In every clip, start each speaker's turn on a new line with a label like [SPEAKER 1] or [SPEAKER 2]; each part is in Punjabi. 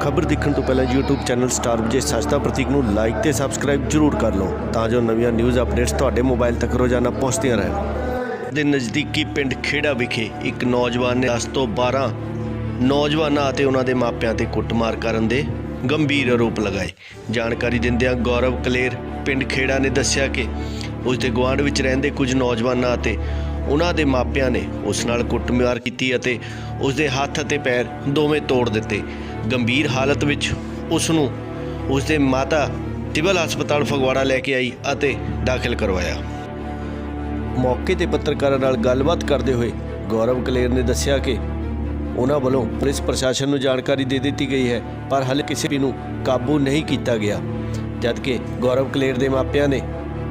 [SPEAKER 1] ਖਬਰ ਦੇਖਣ ਤੋਂ ਪਹਿਲਾਂ YouTube ਚੈਨਲ ਸਟਾਰ ਵਿਜੇ ਸੱਚਤਾ ਪ੍ਰਤੀਕ ਨੂੰ ਲਾਈਕ ਤੇ ਸਬਸਕ੍ਰਾਈਬ ਜ਼ਰੂਰ ਕਰ ਲਓ, ਤਾਂ ਜੋ ਨਵੀਆਂ ਨਿਊਜ਼ ਅਪਡੇਟਸ ਤੁਹਾਡੇ ਮੋਬਾਈਲ ਤੱਕ ਰੋਜ਼ਾਨਾ ਪਹੁੰਚਦੀਆਂ ਰਹਿਣ। ਦੇ ਨਜ਼ਦੀਕੀ ਪਿੰਡ ਖੇੜਾ ਵਿਖੇ ਇੱਕ ਨੌਜਵਾਨ ਨੇ 10 ਤੋਂ 12 ਨੌਜਵਾਨਾਂ ਅਤੇ ਉਹਨਾਂ ਦੇ ਮਾਪਿਆਂ ਤੇ ਕੁੱਟਮਾਰ ਕਰਨ ਦੇ ਗੰਭੀਰ ਆਰੋਪ ਲਗਾਏ। ਜਾਣਕਾਰੀ ਦਿੰਦਿਆਂ ਗੌਰਵ ਕਲੇਰ ਪਿੰਡ ਖੇੜਾ ਨੇ ਦੱਸਿਆ ਕਿ ਉਸ ਦੇ ਗੁਆਂਢ ਵਿੱਚ ਰਹਿੰਦੇ ਕੁਝ ਨੌਜਵਾਨਾਂ ਅਤੇ ਉਹਨਾਂ ਦੇ ਮਾਪਿਆਂ ਨੇ ਉਸ ਨਾਲ ਕੁੱਟਮਾਰ ਕੀਤੀ ਅਤੇ ਉਸ ਦੇ ਹੱਥ ਅਤੇ ਪੈਰ ਦੋਵੇਂ ਤੋੜ ਦਿੱਤੇ। ਗੰਭੀਰ ਹਾਲਤ ਵਿੱਚ ਉਸ ਨੂੰ ਉਸ ਦੇ ਮਾਤਾ ਸਿਵਲ ਹਸਪਤਾਲ ਫਗਵਾੜਾ ਲੈ ਕੇ ਆਈ ਅਤੇ ਦਾਖਲ ਕਰਵਾਇਆ। ਮੌਕੇ ਤੇ ਪੱਤਰਕਾਰਾਂ ਨਾਲ ਗੱਲਬਾਤ ਕਰਦੇ ਹੋਏ ਗੌਰਵ ਕਲੇਰ ਨੇ ਦੱਸਿਆ ਕਿ ਉਹਨਾਂ ਵੱਲੋਂ ਪੁਲਿਸ ਪ੍ਰਸ਼ਾਸਨ ਨੂੰ ਜਾਣਕਾਰੀ ਦੇ ਦਿੱਤੀ ਗਈ ਹੈ, ਪਰ ਹਾਲੇ ਕਿਸੇ ਵੀ ਨੂੰ ਕਾਬੂ ਨਹੀਂ ਕੀਤਾ ਗਿਆ। ਜਦਕਿ ਗੌਰਵ ਕਲੇਰ ਦੇ ਮਾਪਿਆਂ ਨੇ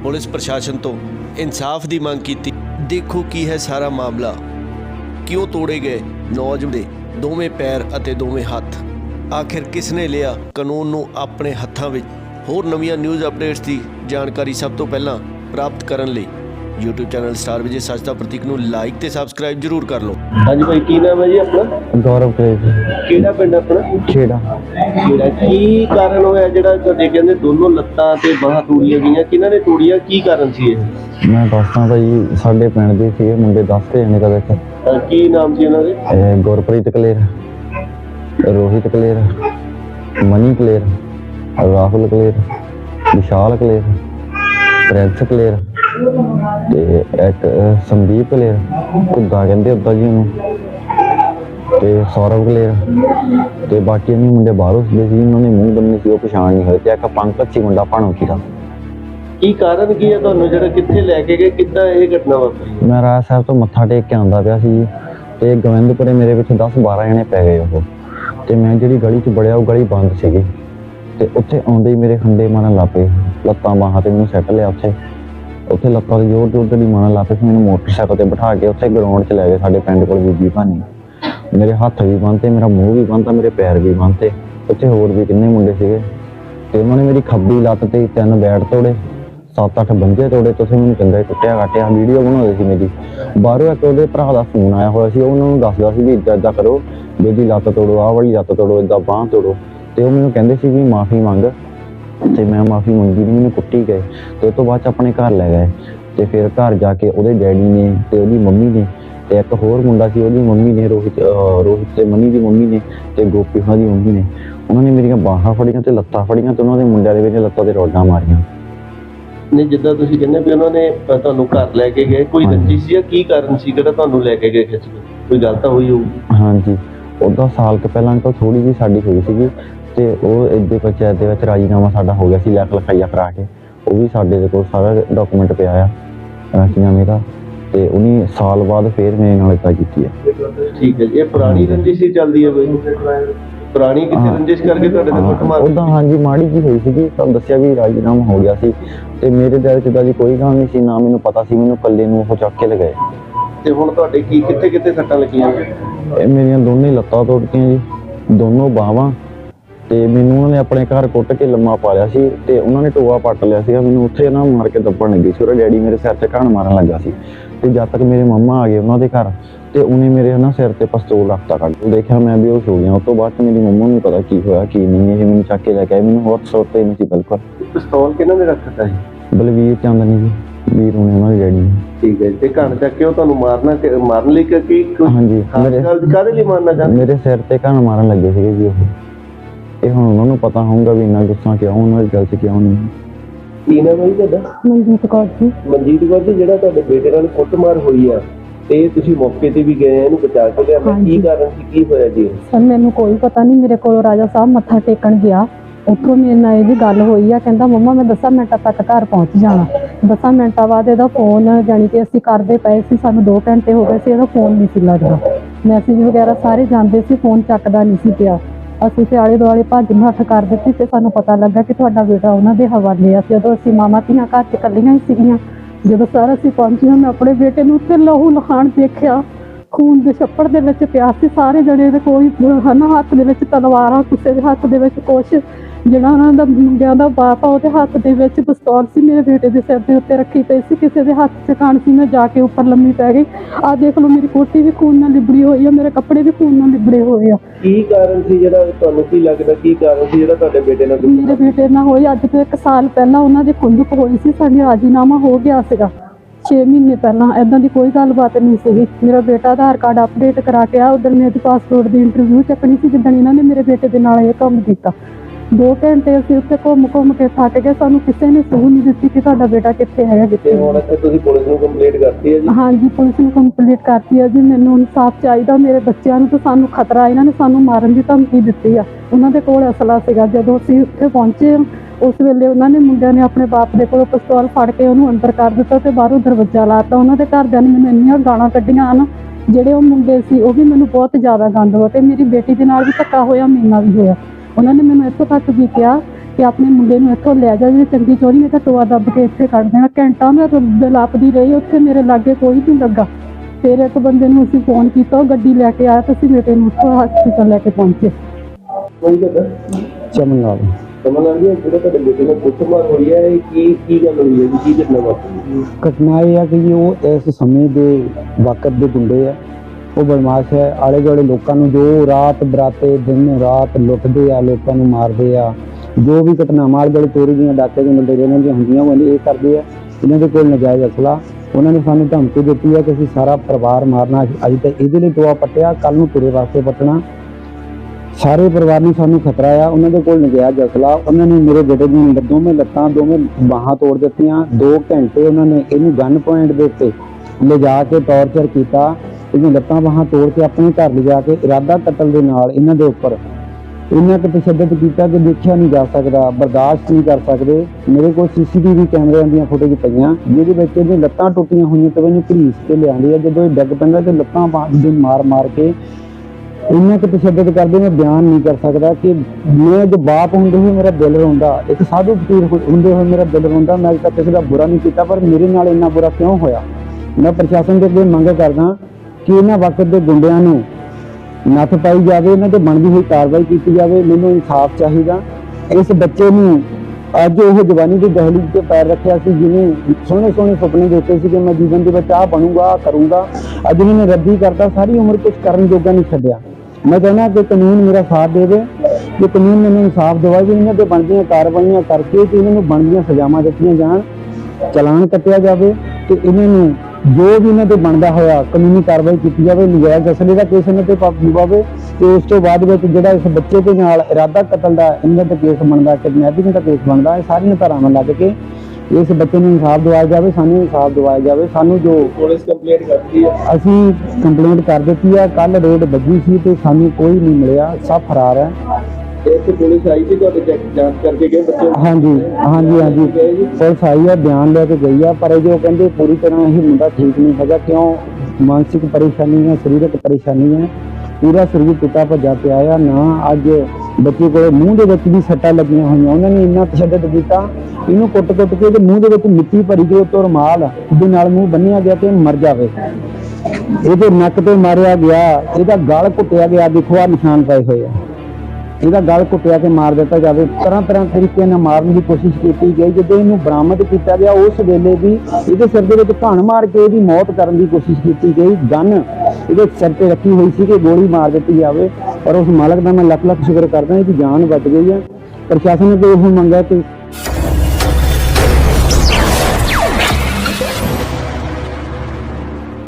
[SPEAKER 1] ਪੁਲਿਸ ਪ੍ਰਸ਼ਾਸਨ ਤੋਂ ਇਨਸਾਫ ਦੀ ਮੰਗ ਕੀਤੀ, ਦੇਖੋ ਕੀ ਹੈ ਸਾਰਾ ਮਾਮਲਾ। ਕਿਉਂ ਤੋੜੇ ਗਏ ਨੌਜਵਾਨ ਦੇ ਦੋਵੇਂ ਪੈਰ ਅਤੇ ਦੋਵੇਂ ਹੱਥ? ਆਖਿਰ ਕਿਸ ਨੇ ਲਿਆ? ਕਾਨੂੰਨ ਨੂੰ ਆਪਣੇ ਹੱਥਾਂ ਵਿੱਚ। ਹੋਰ ਨਵੀਆਂ ਨਿਊਜ਼ ਅਪਡੇਟਸ ਦੀ ਜਾਣਕਾਰੀ ਸਭ ਤੋਂ ਪਹਿਲਾਂ ਪ੍ਰਾਪਤ ਕਰਨ ਲਈ YouTube ਚੈਨਲ ਸਟਾਰ ਵਿਜੇ ਸੱਚ ਦਾ ਪ੍ਰਤੀਕ ਨੂੰ ਲਾਈਕ ਤੇ ਸਬਸਕ੍ਰਾਈਬ ਜ਼ਰੂਰ ਕਰ ਲਓ।
[SPEAKER 2] ਹਾਂਜੀ ਭਾਈ ਕੀ ਨਾਮ ਹੈ ਜੀ ਆਪਣਾ?
[SPEAKER 3] ਗੌਰਵ ਕਲੇਜ
[SPEAKER 2] ਕਿਹੜਾ ਪਿੰਡ ਆਪਣਾ?
[SPEAKER 3] ਛੇੜਾ
[SPEAKER 2] ਜਿਹੜਾ ਕੀ ਕਾਰਨ ਹੋਇਆ ਜਿਹੜਾ ਤੁਹਾਡੇ ਕਹਿੰਦੇ ਦੋਨੋਂ ਲੱਤਾਂ ਤੇ ਬਾਹਾਂ ਤੋੜੀਆਂ ਗਈਆਂ? ਕਿਹਨਾਂ ਨੇ ਤੋੜੀਆਂ? ਕੀ ਕਾਰਨ ਸੀ ਇਹ?
[SPEAKER 3] ਮੈਂ ਦੱਸਦਾ ਭਾਈ ਸਾਡੇ ਪਿੰਡ ਦੇ ਸੀਗੇ ਮੁੰਡੇ ਦੱਸਦੇ ਜਣੇ ਕਦੇ
[SPEAKER 2] ਕੀ ਨਾਮ ਸੀ ਉਹਨਾਂ ਦੇ?
[SPEAKER 3] ਗੁਰਪ੍ਰੀਤ ਕਲੇਰ। ਰੋਹਿਤ ਕਲੇਰ ਮਨੀ ਕਲੇਰ ਰਾਹੁਲ ਕਲੇਰ ਵਿਸ਼ਾਲ ਕਲੇਰ ਪ੍ਰਿੰਸ ਕਲੇਰ ਤੇ ਇੱਕ ਸੰਦੀਪ ਕਲੇਰ ਕੁੱਦਾ ਕਹਿੰਦੇ ਉੱਦਾਂ ਜੀ ਉਹਨੂੰ ਤੇ ਸੌਰਵ ਕਲੇਰ ਤੇ ਬਾਕੀ ਨਹੀਂ ਮੁੰਡੇ ਬਾਹਰੋਂ ਸੀਗੇ ਸੀ ਉਹਨਾਂ ਨੇ ਮੂੰਹ ਬੰਨੇ ਸੀ ਉਹ ਪਛਾਣ ਨਹੀਂ ਹੋਏ ਤੇ ਇੱਕ ਪੰਕਜ ਸੀ ਮੁੰਡਾ ਭਾਣੋ ਕੀ ਦਾ।
[SPEAKER 2] ਕੀ ਕਾਰਨ ਕੀ ਹੈ ਤੁਹਾਨੂੰ ਜਿਹੜਾ ਕਿੱਥੇ ਲੈ ਕੇ ਗਏ ਕਿੱਦਾਂ ਇਹ ਘਟਨਾ ਵਾਪਰੀ?
[SPEAKER 3] ਮੈਂ ਰਾਜ ਸਾਹਿਬ ਤੋਂ ਮੱਥਾ ਟੇਕ ਕੇ ਆਉਂਦਾ ਪਿਆ ਸੀ ਤੇ ਗੋਬਿੰਦਪੁਰੇ ਮੇਰੇ ਵਿੱਚ 10 12 ਜਣੇ ਪੈ ਗਏ ਉਹ। ਤੇ ਮੈਂ ਜਿਹੜੀ ਗਲੀ 'ਚ ਬੜਿਆ ਉਹ ਗਲੀ ਬੰਦ ਸੀਗੀ। ਤੇ ਉੱਥੇ ਆਉਂਦੇ ਹੀ ਮੇਰੇ ਖੰਡੇ ਮਾਰਨ ਲੱਗ ਪਏ। ਲੱਤਾਂ ਬਾਹਾਂ ਤੇ ਮੈਨੂੰ ਸੈੱਟ ਲਿਆ ਉੱਥੇ। ਉੱਥੇ ਲੱਤਾਂ ਦੀ ਜ਼ੋਰ ਜ਼ੋਰ ਦੀ ਮਾਰਨ ਲੱਗ ਪਏ ਫਿਰ ਮੈਨੂੰ ਮੋਟਰਸਾਈਕਲ ਤੇ ਬਿਠਾ ਕੇ ਉੱਥੇ ਗਰਾਊਂਡ 'ਚ ਲੈ ਗਏ ਸਾਡੇ ਪਿੰਡ ਕੋਲ ਬੀਬੀ ਭਾਨੀ। ਮੇਰੇ ਹੱਥ ਵੀ ਬੰਨ੍ਹਤੇ ਮੇਰਾ ਮੂੰਹ ਵੀ ਬੰਨ੍ਹਤਾ ਮੇਰੇ ਪੈਰ ਵੀ ਬੰਨ੍ਹਤੇ ਉੱਥੇ ਹੋਰ ਵੀ ਕਿੰਨੇ ਮੁੰਡੇ ਸੀਗੇ। ਤੇ ਉਹਨਾਂ ਨੇ ਮੇਰੀ ਖੱਬੀ ਲੱਤ ਤੇ ਤਿੰਨ ਬੈਟ ਤੋੜੇ। ਸੱਤ ਅੱਠ ਬੰਦੇ ਤੋੜੇ ਤੁਸੀਂ ਮੈਨੂੰ ਚੰਗਾ ਹੀ ਕੁੱਟਿਆ, ਕਾਟਿਆ ਵੀਡੀਓ ਬਣਾਉਂਦੇ ਸੀ ਮੇਰੀ। ਬਾਹਰੋਂ ਇੱਕ ਉਹਦੇ ਭਰਾ ਦਾ ਫੋਨ ਆਇਆ ਹੋਇਆ ਸੀ ਉਹਨਾਂ ਨੂੰ ਦੱਸਦਾ ਸੀ ਵੀ ਇੱਦਾਂ ਇੱਦਾਂ ਕਰੋ, ਵੀ ਲੱਤ ਤੋੜੋ, ਆਹ ਵਾਲੀ ਲੱਤ ਤੋੜੋ ਏਦਾਂ ਬਾਂਹ ਤੋੜੋ। ਤੇ ਉਹ ਮੈਨੂੰ ਕਹਿੰਦੇ ਸੀ ਵੀ ਮਾਫੀ ਮੰਗ। ਤੇ ਮੈਂ ਮਾਫੀ ਮੰਗੀ ਨਹੀਂ ਮੈਨੂੰ ਕੁੱਟੀ ਗਏ। ਤੇ ਉਸ ਤੋਂ ਬਾਅਦ 'ਚ ਆਪਣੇ ਘਰ ਲੈ ਗਏ। ਤੇ ਫਿਰ ਘਰ ਜਾ ਕੇ ਉਹਦੇ ਡੈਡੀ ਨੇ ਤੇ ਉਹਦੀ ਮੰਮੀ ਨੇ ਤੇ ਇੱਕ ਹੋਰ ਮੁੰਡਾ ਸੀ, ਉਹਦੀ ਮੰਮੀ ਨੇ, ਰੋਹਿਤ, ਅਹ, ਰੋਹਿਤ ਤੇ ਮਨੀ ਦੀ ਮੰਮੀ ਨੇ ਤੇ ਗੋਪੀ ਖਾਂ ਦੀ ਮੰਮੀ ਨੇ। ਉਹਨਾਂ ਨੇ ਮੇਰੀਆਂ ਬਾਹਾਂ ਫੜੀਆਂ ਤੇ ਲੱਤਾਂ ਫੜੀਆਂ ਤੇ ਉਹਨਾਂ ਦੇ ਮੁੰਡਿਆਂ ਦੇ ਵਿੱਚ ਲੱਤਾਂ ਤੇ ਰੋਡਾਂ ਮਾਰੀਆਂ।
[SPEAKER 2] ਨਹੀਂ ਜਿੱਦਾਂ ਤੁਸੀਂ ਕਹਿੰਦੇ ਵੀ ਉਹਨਾਂ ਨੇ ਤੁਹਾਨੂੰ ਘਰ ਲੈ ਕੇ ਗਏ। ਕੋਈ
[SPEAKER 3] ਹਾਂਜੀ।
[SPEAKER 2] ਰੰਜਿਸ਼ ਜਾਂ ਕੀ ਕਾਰਨ ਸੀ ਜਿਹੜਾ ਤੁਹਾਨੂੰ ਲੈ ਕੇ ਗਏ ਖਿੱਚ ਕੇ? ਕੋਈ ਗੱਲ ਤਾਂ ਹੋਈ ਹੋਊ
[SPEAKER 3] ਹਾਂਜੀ। ਉਹਦਾ ਸਾਲ ਕੁ ਪਹਿਲਾਂ ਤਾਂ ਥੋੜੀ ਜਿਹੀ ਸਾਡੀ ਹੋਈ ਸੀਗੀ ਤੇ ਉਹ ਇੱਦੇ ਪੰਚਾਇਤ ਦੇ ਵਿੱਚ ਰਾਜੀਨਾਮਾ ਸਾਡਾ ਹੋ ਗਿਆ ਸੀ ਲੈਖ ਲਿਖਾਈਆ ਕਰਾ ਕੇ। ਉਹ ਵੀ ਸਾਡੇ ਦੇ ਕੋਲ ਸਾਰਾ ਡਾਕੂਮੈਂਟ ਪਿਆ ਆ ਰਾਜੀਨਾਮੇ ਦਾ। ਤੇ ਉਹਨੇ ਸਾਲ ਬਾਅਦ ਫੇਰ ਮੇਰੇ ਨਾਲ ਇਦਾਂ ਕੀਤੀ ਹੈ
[SPEAKER 2] ਠੀਕ ਹੈ ਜੀ। ਇਹ ਪੁਰਾਣੀ ਰੰਜਿਸ਼ ਹੀ ਚੱਲਦੀ ਹੈ ਕੋਈ ਪੁਰਾਣੀ ਕਿਸੇ। ਰੰਜਿਸ਼ ਕਰਕੇ ਤੁਹਾਡੇ ਤੇ ਕੁੱਟਮਾਰ
[SPEAKER 3] ਉਦਾਂ ਹਾਂਜੀ ਮਾੜੀ ਜੀ ਹੋਈ ਸੀਗੀ ਤਾਂ ਦੱਸਿਆ ਵੀ ਰਾਜੀਨਾਮਾ ਹੋ ਗਿਆ ਸੀ। ਤੇ ਮੇਰੇ ਦਿਲ 'ਚ ਤਾਂ ਜੀ ਕੋਈ ਗੱਲ ਨਹੀਂ ਸੀ ਨਾ ਮੈਨੂੰ ਪਤਾ ਸੀ ਮੈਨੂੰ ਇਕੱਲੇ ਨੂੰ ਉਹ ਚੱਕ ਕੇ ਲਗਾਏ
[SPEAKER 2] ਤੇ ਹੁਣ ਤੁਹਾਡੇ ਕੀ ਕਿੱਥੇ ਕਿੱਥੇ ਸੱਟਾਂ ਲੱਗੀਆਂ?
[SPEAKER 3] ਇਹ ਮੇਰੀਆਂ ਦੋਨੇ ਲੱਤਾਂ ਤੋੜਤੀਆਂ ਜੀ ਦੋਨੋਂ ਬਾਹਾਂ। ਤੇ ਮੈਨੂੰ ਉਹਨਾਂ ਨੇ ਆਪਣੇ ਘਰ ਕੁੱਟ ਕੇ ਲੰਮਾ ਪਾ ਲਿਆ ਸੀ ਤੇ ਉਹਨਾਂ ਨੇ ਟੋਆ ਪੱਟ ਲਿਆ ਸੀਗਾ ਮੈਨੂੰ ਉੱਥੇ ਨਾ ਮਾਰ ਕੇ ਦੱਬਣ ਲੱਗੀ ਸੀ ਉਹਦਾ ਡੈਡੀ ਮੇਰੇ ਸਿਰ ਤੇ ਘਾਣ ਮਾਰਨ ਲੱਗਾ ਸੀ। ਤੇ ਜਦ ਤੱਕ ਮੇਰੇ ਮੰਮਾ ਆ ਗਏ ਉਹਨਾਂ ਦੇ ਘਰ ਤੇ ਉਹਨੇ ਮੇਰੇ ਨਾ ਸਿਰ ਤੇ ਪਿਸਤੌਲ ਰੱਖਤਾ ਕੱਢ ਦੇਖਿਆ ਮੈਂ ਵੀ ਉਹ ਹੋ ਗਿਆ ਉਸ ਤੋਂ ਬਾਅਦ ਮੇਰੀ ਮੰਮਾ ਨੂੰ ਪਤਾ ਕੀ ਹੋਇਆ ਕੀ ਨਹੀਂ ਇਹ ਮੈਨੂੰ ਚੱਕ ਕੇ ਲੈ ਕੇ ਆਏ ਮੈਨੂੰ ਹੋਰ ਸੋਤੇ ਨਹੀਂ ਸੀ ਬਿਲਕੁਲ।
[SPEAKER 2] ਪਿਸਤੌਲ ਕਿਹਨਾਂ ਨੇ ਰੱਖਤਾ ਸੀ?
[SPEAKER 3] ਬਲਵੀਰ ਚਾਂਦਨੀ ਜੀ ਵੀਰ ਉਹਨੇ ਉਹਨਾਂ ਦੇ ਡੈਡੀ ਨੇ।
[SPEAKER 2] ਠੀਕ ਹੈ। ਤੇ ਘਣ ਚੱਕ ਕੇ ਉਹ ਤੁਹਾਨੂੰ ਮਾਰਨਾ ਮਾਰਨ ਲਈ ਕਿ
[SPEAKER 3] ਹਾਂਜੀ ਮੇਰੇ
[SPEAKER 2] ਕਾਹਦੇ ਲਈ ਮਾਰਨਾ ਚਾਹੁੰਦੇ?
[SPEAKER 3] ਮੇਰੇ ਸਿਰ ਤੇ ਘਾਣ ਮਾਰਨ ਲੱਗੇ ਸੀਗੇ ਜੀ ਉਹ। ਇਹ ਹੁਣ ਉਹਨਾਂ ਨੂੰ ਪਤਾ ਹੋਊਗਾ ਵੀ ਇੰਨਾ ਗੁੱਸਾ ਕਿਉਂ ਉਹਨਾਂ ਦੀ ਗੱਲ 'ਚ ਕਿਉਂ ਨਹੀਂ।
[SPEAKER 2] ਕੀ ਨਾਮ ਹੈ ਜੀ ਤੁਹਾਡਾ?
[SPEAKER 4] ਮਨਜੀਤ ਕੌਰ ਜੀ।
[SPEAKER 2] ਮਨਜੀਤ ਕੌਰ ਜੀ ਜਿਹੜਾ ਤੁਹਾਡੇ ਬੇਟੇ ਨਾਲ ਕੁੱਟਮਾਰ ਹੋਈ ਆ ਤੇ ਤੁਸੀਂ ਮੌਕੇ ਤੇ ਵੀ ਗਏ ਆ ਇਹਨੂੰ ਬਚਾ ਕੇ ਲਿਆਣਾ ਕੀ
[SPEAKER 4] ਹਾਂਜੀ।
[SPEAKER 2] ਕਾਰਨ ਸੀ ਕੀ ਹੋਇਆ ਜੀ?
[SPEAKER 4] ਸਰ ਮੈਨੂੰ ਕੋਈ ਪਤਾ ਨਹੀਂ ਮੇਰੇ ਕੋਲ ਰਾਜਾ ਸਾਹਿਬ ਮੱਥਾ ਟੇਕਣ ਗਿਆ। ਉੱਥੋਂ ਮੇਰੇ ਨਾਲ ਇਹਦੀ ਗੱਲ ਹੋਈ ਆ ਕਹਿੰਦਾ ਮੰਮਾ ਮੈਂ 10 ਮਿੰਟਾਂ ਤੱਕ ਘਰ ਪਹੁੰਚ ਜਾਣਾ। 10 ਮਿੰਟਾਂ ਬਾਅਦ ਇਹਦਾ ਫੋਨ ਜਾਣੀ ਕਿ ਅਸੀਂ ਕਰਦੇ ਪਏ ਸੀ ਸਾਨੂੰ 2 ਘੰਟੇ ਹੋ ਗਏ ਸੀ ਇਹਦਾ ਫੋਨ ਨਹੀਂ ਸੀ ਲੱਗਦਾ। ਮੈਸੇਜ ਵਗੈਰਾ ਸਾਰੇ ਜਾਂਦੇ ਸੀ ਫੋਨ ਚੱਕਦਾ ਨਹੀਂ ਸੀ ਪਿਆ। ਅਸੀਂ ਤੇ ਆਲੇ ਦੁਆਲੇ ਭੱਜ ਨੱਠ ਕਰ ਦਿੱਤੀ ਤੇ ਸਾਨੂੰ ਪਤਾ ਲੱਗਾ ਕਿ ਤੁਹਾਡਾ ਬੇਟਾ ਉਹਨਾਂ ਦੇ ਹਵਾਲੇ ਆ। ਜਦੋਂ ਅਸੀਂ ਮਾਮਾ ਧੀਆਂ ਘਰ ਚ ਇਕੱਲੀਆਂ ਹੀ ਸੀਗੀਆਂ, ਜਦੋਂ ਸਰ ਅਸੀਂ ਪਹੁੰਚੀਆਂ ਮੈਂ ਆਪਣੇ ਬੇਟੇ ਨੂੰ ਉੱਥੇ ਲਹੂ ਲਹਾਣ ਦੇਖਿਆ। ਖੂਨ ਦੇ ਛੱਪੜ ਦੇ ਵਿੱਚ ਪਿਆ ਸੀ, ਸਾਰੇ ਜਣੇ ਦੇ ਕੋਈ ਹਨਾ ਹੱਥ ਦੇ ਵਿੱਚ ਤਲਵਾਰਾਂ, ਕਿਸੇ ਦੇ ਹੱਥ ਦੇ ਵਿੱਚ ਕੁਛ। ਜਿਹੜਾ ਉਹਨਾਂ ਦਾ ਮੁੰਡਿਆਂ ਦਾ ਬਾਪ ਆ ਉਹਦੇ ਹੱਥ ਦੇ ਵਿੱਚ ਪਿਸਤੌਲ ਸੀ ਮੇਰੇ ਬੇਟੇ ਦੇ ਸਿਰ ਦੇ ਉੱਤੇ ਰੱਖੀ ਪਈ ਸੀ ਕਿਸੇ ਦੇ ਹੱਥ 'ਚ ਖਾਣ ਸੀ ਮੈਂ ਜਾ ਕੇ ਉੱਪਰ ਲੰਮੀ ਪੈ ਗਈ। ਆਹ ਦੇਖ ਲਓ ਮੇਰੀ ਕੋਟੀ ਵੀ ਖੂਨ ਨਾਲ ਲਿਬੜੀ ਹੋਈ ਆ ਮੇਰੇ ਕੱਪੜੇ ਵੀ ਖੂਨ ਨਾਲ ਲਿਬੜੇ ਹੋਏ ਆ।
[SPEAKER 3] ਕੀ ਕਾਰਨ ਸੀ ਜਿਹੜਾ ਤੁਹਾਨੂੰ ਕੀ ਲੱਗਦਾ ਕੀ ਕਾਰਨ ਸੀ ਜਿਹੜਾ ਤੁਹਾਡੇ ਬੇਟੇ ਨਾਲ
[SPEAKER 4] ਮੇਰੇ ਬੇਟੇ ਨਾਲ ਹੋਈ ਅੱਜ ਤੋਂ ਇੱਕ ਸਾਲ ਪਹਿਲਾਂ ਉਹਨਾਂ ਦੇ ਖੁੰਦਕ ਹੋਈ ਸੀ ਸਾਡੀ ਰਾਜੀਨਾਮਾ ਹੋ ਗਿਆ ਸੀਗਾ। 6 ਮਹੀਨੇ ਪਹਿਲਾਂ ਐਦਾਂ ਦੀ ਕੋਈ ਗੱਲਬਾਤ ਨਹੀਂ ਸੀਗੀ। ਮੇਰਾ ਬੇਟਾ ਆਧਾਰ ਕਾਰਡ ਅਪਡੇਟ ਕਰਾ ਕੇ ਆ ਉਦੋਂ ਮੇਰੀ ਪਾਸਪੋਰਟ ਦੀ ਇੰਟਰਵਿਊ ਚੱਕਣੀ ਸੀ ਜਿੱਦਣ ਇਹਨਾਂ ਨੇ ਮੇਰੇ ਬੇਟੇ ਦੇ ਨਾਲ ਇਹ ਕੰਮ ਕੀਤਾ। ਦੋ ਘੰਟੇ ਅਸੀਂ ਉੱਥੇ ਘੁੰਮ ਘੁੰਮ ਕੇ ਥੱਕ ਗਏ ਸਾਨੂੰ ਕਿਸੇ ਨੇ ਸੂਹ ਨਹੀਂ ਦਿੱਤੀ ਕਿ ਤੁਹਾਡਾ ਬੇਟਾ ਕਿੱਥੇ ਹੈਗਾ ਕਿੱਥੇ ਨਹੀਂ।
[SPEAKER 3] ਹੁਣ ਇੱਥੇ ਤੁਸੀਂ ਪੁਲਿਸ ਨੂੰ ਕੰਪਲੇਂਟ ਕਰਤੀ ਹੈ ਜੀ?
[SPEAKER 4] ਹਾਂਜੀ ਪੁਲਿਸ ਨੂੰ ਕੰਪਲੀਟ ਕਰਤੀ ਹੈ ਜੀ ਮੈਨੂੰ ਇਨਸਾਫ ਚਾਹੀਦਾ ਮੇਰੇ ਬੱਚਿਆਂ ਨੂੰ ਤਾਂ ਸਾਨੂੰ ਖਤਰਾ ਇਹਨਾਂ ਨੇ ਸਾਨੂੰ ਮਾਰਨ ਦੀ ਧਮਕੀ ਦਿੱਤੀ ਆ। ਉਹਨਾਂ ਦੇ ਕੋਲ ਅਸਲਾ ਸੀਗਾ ਜਦੋਂ ਅਸੀਂ ਉੱਥੇ ਪਹੁੰਚੇ ਉਸ ਵੇਲੇ ਉਹਨਾਂ ਨੇ ਮੁੰਡਿਆਂ ਨੇ ਆਪਣੇ ਬਾਪ ਦੇ ਕੋਲੋਂ ਪਿਸਤੌਲ ਫੜ ਕੇ ਉਹਨੂੰ ਅੰਦਰ ਕਰ ਦਿੱਤਾ ਤੇ ਬਾਹਰੋਂ ਦਰਵਾਜ਼ਾ ਲਾਤਾ ਉਹਨਾਂ ਦੇ ਘਰਦਿਆਂ ਨੇ ਮੈਨੂੰ ਇੰਨੀਆਂ ਗਾਲਾਂ ਕੱਢੀਆਂ ਹਨ ਜਿਹੜੇ ਉਹ ਮੁੰਡੇ ਸੀ ਉਹ ਵੀ ਮੈਨੂੰ ਬਹੁਤ ਜ਼ਿਆਦਾ ਗੰਦ ਹੋ ਤੇ ਮੇਰੀ ਬੇਟੀ ਦੇ ਨਾਲ ਵੀ ਧੱਕਾ ਹੋਇਆ ਮੀਨਾ ਵੀ ਹੋਇਆ। ਉਹਨਾਂ ਨੇ ਮੈਨੂੰ ਇੱਥੋਂ ਤੱਕ ਵੀ ਕਿਹਾ ਕਿ ਆਪਣੇ ਮੁੰਡੇ ਨੂੰ ਇੱਥੋਂ ਲੈ ਜਾ ਜੇ ਚੰਗੀ ਚੋਰੀ ਨਹੀਂ ਤਾਂ ਟੋਆ ਦੱਬ ਕੇ ਇੱਥੇ ਕੱਢ ਦੇਣਾ। ਘੰਟਾ ਮੈਂ ਤਾਂ ਲੱਭਦੀ ਰਹੀ ਉੱਥੇ ਮੇਰੇ ਲਾਗੇ ਕੋਈ ਨਹੀਂ ਲੱਗਾ। ਫਿਰ ਇੱਕ ਬੰਦੇ ਨੂੰ ਅਸੀਂ ਫੋਨ ਕੀਤਾ ਉਹ ਗੱਡੀ ਲੈ ਕੇ ਆਇਆ ਤੇ ਅਸੀਂ ਬੇਟੇ ਨੂੰ ਉੱਥੋਂ ਹਸਪੀਟਲ ਲੈ ਕੇ ਪਹੁੰਚੇ।
[SPEAKER 3] ਕੋਈ ਗੱਲ
[SPEAKER 5] ਚਮਨ ਨਾਲ
[SPEAKER 3] ਆ ਗਿਆ ਜਿਹੜਾ ਤੁਹਾਡੇ ਬੇਟੇ ਨਾਲ ਕੁੱਟਮਾਰ ਹੋਈ ਹੈ ਇਹ ਕੀ ਕੀ ਗੱਲ ਹੋਈ ਹੈ ਜੀ? ਕੀ ਘਟਨਾ ਵਾਪਰੀ ਹੈ?
[SPEAKER 5] ਘਟਨਾ ਇਹ ਆ ਕਿ ਉਹ ਇਸ ਸਮੇਂ ਦੇ ਵਕਤ ਦੇ ਗੁੰਡੇ ਆ। ਉਹ ਬਦਮਾਸ਼ ਹੈ। ਆਲੇ ਦੁਆਲੇ ਲੋਕਾਂ ਨੂੰ ਜੋ ਰਾਤ ਬਰਾਤੇ, ਦਿਨ ਰਾਤ ਲੁੱਟਦੇ ਆ, ਲੋਕਾਂ ਨੂੰ ਮਾਰਦੇ ਆ। ਜੋ ਵੀ ਘਟਨਾਵਾਂ ਆਲੇ ਦੁਆਲੇ ਚੋਰੀ ਦੀਆਂ ਡਾਕੇ ਦੀਆਂ ਮੁੰਡੇ ਇਹਨਾਂ ਦੀਆਂ ਹੁੰਦੀਆਂ, ਉਹ ਇਹ ਕਰਦੇ ਆ। ਇਹਨਾਂ ਦੇ ਕੋਲ ਨਜਾਇਜ਼ ਅਸਲਾ, ਉਹਨਾਂ ਨੇ ਸਾਨੂੰ ਧਮਕੀ ਦਿੱਤੀ ਹੈ ਕਿ ਅਸੀਂ ਸਾਰਾ ਪਰਿਵਾਰ ਮਾਰਨਾ ਅੱਜ ਤਾਂ ਇਹਦੇ ਲਈ ਟੋਆ ਪੱਟਿਆ ਕੱਲ ਨੂੰ ਤੇਰੇ ਵਾਸਤੇ ਪੱਟਣਾ। ਸਾਰੇ ਪਰਿਵਾਰ ਨੂੰ ਸਾਨੂੰ ਖਤਰਾ ਆ। ਉਹਨਾਂ ਦੇ ਕੋਲ ਨਜਾਇਜ਼ ਅਸਲਾ। ਉਹਨਾਂ ਨੇ ਮੇਰੇ ਬੇਟੇ ਦੀਆਂ ਦੋਵੇਂ ਲੱਤਾਂ, ਦੋਵੇਂ ਬਾਹਾਂ ਤੋੜ ਦਿੱਤੀਆਂ। 2 ਘੰਟੇ ਉਹਨਾਂ ਨੇ ਇਹਨੂੰ ਗਨ ਪੁਆਇੰਟ ਦੇ ਉੱਤੇ ਲਿਜਾ ਕੇ ਟੌਰਚਰ ਕੀਤਾ। ਇਹਨੂੰ ਲੱਤਾਂ ਬਾਹਾਂ ਤੋੜ ਕੇ ਆਪਣੇ ਘਰ ਲਿਜਾ ਕੇ ਇਰਾਦਾ ਕਤਲ ਦੇ ਨਾਲ ਇਹਨਾਂ ਦੇ ਉੱਪਰ। ਇੰਨਾ ਕੁ ਤਸ਼ੱਦਦ ਕੀਤਾ ਕਿ ਦੇਖਿਆ ਨਹੀਂ ਜਾ ਸਕਦਾ, ਬਰਦਾਸ਼ਤ ਨਹੀਂ ਕਰ ਸਕਦੇ। ਮੇਰੇ ਕੋਲ ਸੀਸੀਟੀਵੀ ਕੈਮਰਿਆਂ ਦੀਆਂ ਫੁਟੇਜ ਪਈਆਂ, ਜਿਹਦੇ ਵਿੱਚ ਇਹਦੀਆਂ ਲੱਤਾਂ ਟੁੱਟੀਆਂ ਹੋਈਆਂ, ਤੇ ਉਹਨੂੰ ਘੜੀਸ ਕੇ ਲਿਆਂਦੇ ਆ ਜਦੋਂ ਇਹ ਡਿੱਗ ਪੈਂਦਾ ਤੇ ਲੱਤਾਂ ਬਾਹਾਂ ਦੇ ਮਾਰ ਮਾਰ ਕੇ ਇੰਨਾ ਕੁ ਤਸ਼ੱਦਦ ਕਰਦੇ ਮੈਂ ਬਿਆਨ ਨਹੀਂ ਕਰ ਸਕਦਾ ਕਿ ਮੈਂ ਜੋ ਬਾਪ ਹੁੰਦੇ ਹੋਏ ਮੇਰਾ ਦਿਲ ਰੋਂਦਾ, ਇੱਕ ਸਾਧੂ ਫਕੀਰ ਹੁੰਦੇ ਹੋਏ ਮੇਰਾ ਦਿਲ ਰੋਂਦਾ, ਮੈਂ ਤਾਂ ਕਿਸੇ ਦਾ ਬੁਰਾ ਨਹੀਂ ਕੀਤਾ, ਪਰ ਮੇਰੇ ਨਾਲ ਇੰਨਾ ਬੁਰਾ ਕਿਉਂ ਹੋਇਆ? ਮੈਂ ਪ੍ਰਸ਼ਾਸਨ ਦੇ ਅੱਗੇ ਮੰਗ ਕਰਦਾ ਕਿ ਇਹਨਾਂ ਵਕਤ ਦੇ ਗੁੰਡਿਆਂ ਨੂੰ ਨੱਥ ਪਾਈ ਜਾਵੇ, ਇਹਨਾਂ ਤੇ ਬਣਦੀ ਹੋਈ ਕਾਰਵਾਈ ਕੀਤੀ ਜਾਵੇ, ਮੈਨੂੰ ਇਨਸਾਫ ਚਾਹੀਦਾ। ਇਸ ਬੱਚੇ ਨੂੰ ਅੱਜ ਉਹ ਜਵਾਨੀ ਦੀ ਦਹਲੀਜ਼ ਤੇ ਪੈਰ ਰੱਖਿਆ ਸੀ ਜਿਹਨੇ ਸੋਹਣੇ ਸੋਹਣੇ ਸੁਪਨੇ ਦੇਖੇ ਸੀ ਕਿ ਮੈਂ ਜੀਵਨ ਦੇ ਵਿੱਚ ਆਹ ਬਣੂੰਗਾ ਕਰੂੰਗਾ। ਅੱਜ ਇਹਨਾਂ ਰੱਦੀ ਕਰਤਾ, ਸਾਰੀ ਉਮਰ ਕੁਝ ਕਰਨ ਜੋਗਾ ਨਹੀਂ ਛੱਡਿਆ। ਮੈਂ ਕਹਿੰਦਾ ਕਿ ਕਾਨੂੰਨ ਮੇਰਾ ਸਾਥ ਦੇਵੇ, ਕਿ ਕਾਨੂੰਨ ਮੈਨੂੰ ਇਨਸਾਫ ਦਿਵਾਏ ਕਿ ਇਹਨਾਂ ਤੇ ਬਣਦੀਆਂ ਕਾਰਵਾਈਆਂ ਕਰਕੇ ਤੇ ਇਹਨਾਂ ਨੂੰ ਬਣਦੀਆਂ ਸਜ਼ਾਵਾਂ ਦਿੱਤੀਆਂ ਜਾਣ, ਚਲਾਨ ਕੱਟਿਆ ਜਾਵੇ, ਤੇ ਇਹਨਾਂ ਨੂੰ ਜੋ ਵੀ ਇਹਨਾਂ ਤੇ ਬਣਦਾ ਹੋਇਆ ਕਾਨੂੰਨੀ ਕਾਰਵਾਈ ਕੀਤੀ ਜਾਵੇ ਨਜਾਇਜ਼ ਅਸਲੇ ਦਾ ਕੇਸ ਇਹਨਾਂ ਤੇ ਪਾਬੰਦੀ ਪਾਵੇ ਤੇ ਉਸ ਤੋਂ ਬਾਅਦ ਵਿੱਚ ਜਿਹੜਾ ਇਸ ਬੱਚੇ ਦੇ ਨਾਲ ਇਰਾਦਾ ਕਤਲ ਦਾ ਇਹਨਾਂ ਤੇ ਕੇਸ ਬਣਦਾ ਕਿਡਨੈਪਿੰਗ ਦਾ ਕੇਸ ਬਣਦਾ ਇਹ ਸਾਰੀਆਂ ਧਾਰਾਵਾਂ ਲੱਗ ਕੇ ਇਸ ਬੱਚੇ ਨੂੰ ਇਨਸਾਫ ਦਿਵਾਇਆ ਜਾਵੇ ਸਾਨੂੰ ਇਨਸਾਫ ਦਿਵਾਇਆ ਜਾਵੇ ਸਾਨੂੰ ਜੋ
[SPEAKER 3] ਪੁਲਿਸ ਕੰਪਲੇਂਟ ਕਰਤੀ ਹੈ।
[SPEAKER 5] ਅਸੀਂ ਕੰਪਲੇਂਟ ਕਰ ਦਿੱਤੀ ਆ ਕੱਲ ਰੇਡ ਵੱਜੀ ਸੀ ਤੇ ਸਾਨੂੰ ਕੋਈ ਨਹੀਂ ਮਿਲਿਆ ਸਭ ਫਰਾਰ ਹੈ।
[SPEAKER 3] ਇੱਥੇ ਪੁਲਿਸ ਆਈ ਸੀ ਤੁਹਾਡੇ ਚੈੱਕ ਜਾਂਚ ਕਰਕੇ ਗਏ ਬੱਚੇ? ਨੂੰ?
[SPEAKER 5] ਹਾਂਜੀ ਹਾਂਜੀ। ਹਾਂਜੀ ਪੁਲਿਸ ਆਈ ਆ ਬਿਆਨ ਲੈ ਕੇ ਗਈ ਆ ਪਰ ਇਹ ਜੋ ਕਹਿੰਦੇ ਪੂਰੀ ਤਰ੍ਹਾਂ ਇਹ ਮੁੰਡਾ ਠੀਕ ਨਹੀਂ ਹੈਗਾ ਕਿਉਂ? ਮਾਨਸਿਕ ਪਰੇਸ਼ਾਨੀ ਹੈ ਸਰੀਰਕ ਪਰੇਸ਼ਾਨੀ ਹੈ। ਪੂਰਾ ਸਰੀਰ ਟੁੱਟਾ ਭੱਜਾ ਪਿਆ ਆ ਨਾ ਅੱਜ ਬੱਚੇ ਕੋਲੇ ਮੂੰਹ ਦੇ ਵਿੱਚ ਵੀ ਸੱਟਾਂ ਲੱਗੀਆਂ ਹੋਈਆਂ ਉਹਨਾਂ ਨੇ ਇੰਨਾ ਤਸ਼ੱਦਦ ਕੀਤਾ ਇਹਨੂੰ ਕੁੱਟ-ਕੁੱਟ ਕੇ ਇਹਦੇ ਮੂੰਹ ਦੇ ਵਿੱਚ ਮਿੱਟੀ ਭਰੀ ਗਈ ਉਤੋਂ ਰੁਮਾਲ ਦੇ ਨਾਲ ਮੂੰਹ ਬੰਨਿਆ ਗਿਆ ਤੇ ਮਰ ਜਾਵੇ। ਇਹਦੇ ਨੱਕ ਤੇ ਮਾਰਿਆ ਗਿਆ ਇਹਦਾ ਗਲ ਘੁੱਟਿਆ ਗਿਆ ਦੇਖੋ ਆ ਨਿਸ਼ਾਨ ਪਏ ਹੋਏ ਆ। ਇਹਦਾ ਗਲ ਘੁੱਟਿਆ ਕੇ ਮਾਰ ਦਿੱਤਾ ਜਾਵੇ। ਤਰ੍ਹਾਂ ਤਰ੍ਹਾਂ ਤਰੀਕੇ ਨਾਲ ਮਾਰਨ ਦੀ ਕੋਸ਼ਿਸ਼ ਕੀਤੀ ਗਈ। ਜਦੋਂ ਇਹਨੂੰ ਬਰਾਮਦ ਕੀਤਾ ਗਿਆ, ਉਸ ਵੇਲੇ ਵੀ ਇਹਦੇ ਸਿਰ ਦੇ ਵਿੱਚ ਘਣ ਮਾਰ ਕੇ ਇਹਦੀ ਮੌਤ ਕਰਨ ਦੀ ਕੋਸ਼ਿਸ਼ ਕੀਤੀ ਗਈ। ਗਨ ਇਹਦੇ ਸਿਰ ਤੇ ਰੱਖੀ ਹੋਈ ਸੀ ਕਿ ਗੋਲੀ ਮਾਰ ਦਿੱਤੀ ਜਾਵੇ। ਪਰ ਉਸ ਮਾਲਕ ਦਾ ਮੈਂ ਲੱਖ ਲੱਖ ਸ਼ੁਕਰ ਕਰਦਾ ਇਹਦੀ ਜਾਨ ਬਚ ਗਈ ਹੈ। ਪ੍ਰਸ਼ਾਸਨ ਨੇ ਤੇ ਇਹ ਮੰਗਿਆ ਕਿ